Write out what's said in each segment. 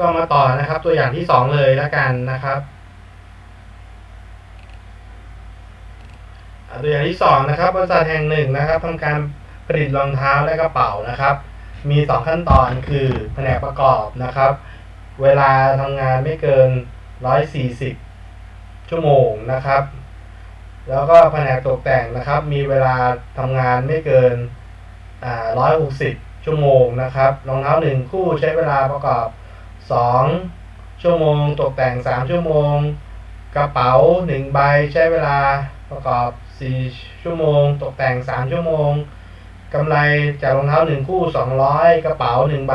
ก็มาต่อนะครับ ตัวอย่างที่สองเลยแล้วกันนะครับ ตัวอย่างที่สองนะครับบริษัทแห่งหนึ่งนะครับทำการผลิตรองเท้าและกระเป๋านะครับ มีสองขั้นตอนคือแผนกประกอบนะครับ เวลาทำงานไม่เกิน 140 ชั่วโมงนะครับ แล้วก็แผนกตกแต่งนะครับ มีเวลาทำงานไม่เกินอ่า160 ชั่วโมงนะครับรองเท้าหนึ่งคู่ใช้เวลาประกอบ 2 ชั่วโมง ตกแต่ง 3 ชั่วโมง กระเป๋า 1 ใบใช้เวลาประกอบ 4 ชั่วโมง ตกแต่ง 3 ชั่วโมงกำไรจากรองเท้า 1 คู่ 200 กระเป๋า 1 ใบ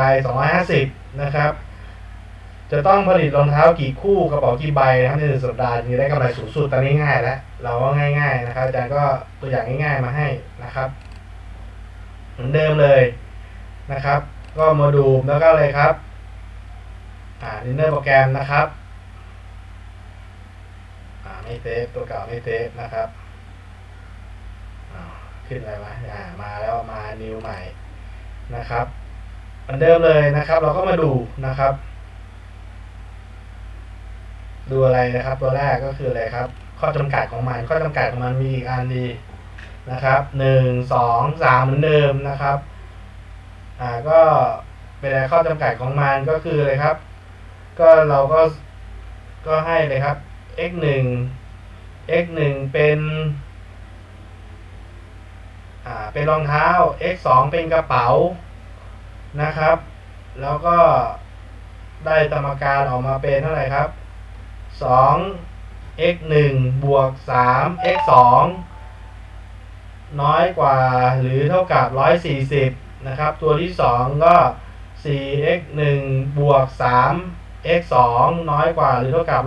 250 นะครับ จะต้องผลิตรองเท้ากี่คู่กระเป๋ากี่ใบนะครับในหนึ่งสัปดาห์ถึงจะได้กำไรสูงสุดตอนนี้ง่ายแล้วเราก็ง่าย ๆ นะครับอาจารย์ก็ตัวอย่างง่ายๆมาให้นะครับเหมือนเดิมเลยนะครับ ก็โมดูแล้วก็เลยครับ อ่าดินเนอร์โปรแกรมนะครับอ่าไม่เซฟตัวเก่าไม่เซฟนะครับขึ้นอะไรวะอ่ามาแล้วมานิวใหม่นะครับเหมือนเดิมเลยนะครับ เราก็มาดูนะครับ ดูอะไรนะครับ ตัวแรกก็คืออะไรครับ ข้อจำกัดของมัน ข้อจำกัดของมันมีอีกอันดีนะครับหนึ่งสองสามเหมือนเดิมนะครับ อ่าก็เป็นอะไรข้อจำกัดของมันก็คืออะไรครับ ก็เราก็ก็ให้เลยครับ x หนึ่ง x หนึ่งเป็นอ่าเป็นรองเท้า x สองเป็นกระเป๋านะครับ แล้วก็ได้สมการออกมาเป็นเท่าไหร่ครับสอง x หนึ่งบวกสาม x สองน้อยกว่าหรือเท่ากับร้อยสี่สิบนะครับ ตัวที่สองก็ 4x 1บวก x 2น้อยกว่าหรือเท่ากับ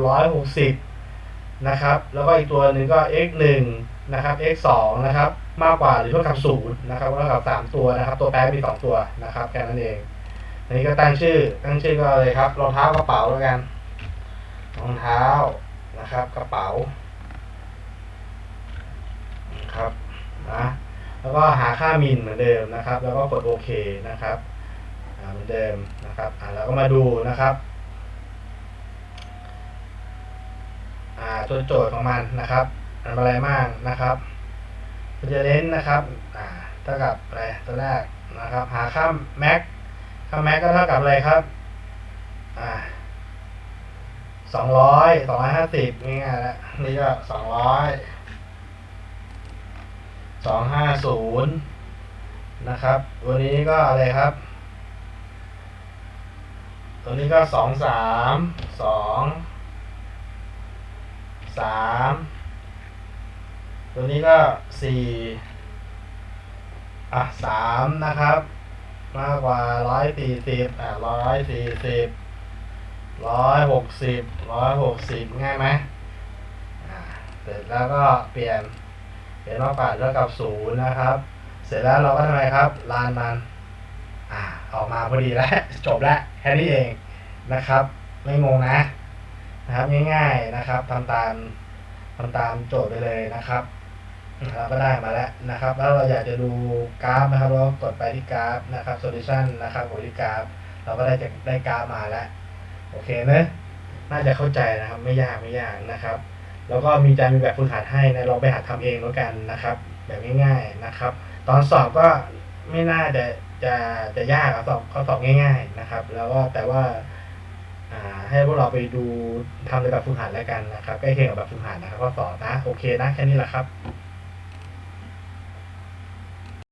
160 นะครับ แล้วก็อีกตัวหนึ่งก็ x 1นะครับ x 2นะครับ มากกว่าหรือเท่ากับ0นะครับเท่ากับ 3 ตัวนะครับ ตัวแปรมี 2 ตัวนะครับแค่นั้นเองอันนี้ก็ตั้งชื่อ ตั้งชื่อก็เลยครับรองเท้ากระเป๋าแล้วกันรองเท้านะครับ กระเป๋าครับนะแล้วก็หาค่ามินเหมือนเดิมนะครับ แล้วก็กดโอเคนะครับเหมือนเดิมนะครับอ่าเราก็มาดูนะครับ อ่า ตัวโจทย์ของมันนะครับทำอะไรบ้างนะครับมันจะเน้นนะครับอ่าเท่ากับอะไรตัวแรกนะครับ หาค่าแม็กค่าแม็กก็เท่ากับอะไรครับสองร้อยสองร้อยห้าสิบง่ายๆแล้วนี่ก็สองร้อยสองห้าศูนย์นะครับตัวนี้ก็อะไรครับ ตัวนี้ก็สองสามสอง สามตัวนี้ก็สี่อะสามนะครับ มากกว่าร้อยสี่สิบอะร้อยสี่สิบร้อยหกสิบร้อยหกสิบง่ายไหมอ่าเสร็จแล้วก็เปลี่ยนเปลี่ยนมากกว่าเท่ากับศูนย์นะครับ เสร็จแล้วเราก็ทำไมครับลานมันอ่าออกมาพอดีแล้ว จบแล้วแค่นี้เองนะครับ ไม่งงนะ นะครับง่ายๆนะครับทำตามทำตามโจทย์ไปเลยนะครับเราก็ได้มาแล้วนะครับ แล้วเราอยากจะดูกราฟนะครับเรากดไปที่กราฟนะครับ solution นะครับกดที่กราฟ เราก็ได้จะได้กราฟมาแล้วโอเคเนอะน่าจะเข้าใจนะครับไม่ยากไม่ยากนะครับ แล้วก็มีจะมีแบบฝึกหัดให้นะลองไปหัดทำเองแล้วกันนะครับ แบบง่ายๆนะครับ ตอนสอบก็ไม่น่าจะจะจะยากอะสอบเขาสอบง่าย ๆนะครับ แล้วก็แต่ว่า ให้พวกเราไปดูทำในแบบฝึกหัดแล้วกันนะครับใกล้เคียงกับแบบฝึกหัดนะครับข้อสอบนะโอเคนะแค่นี้แหละครับ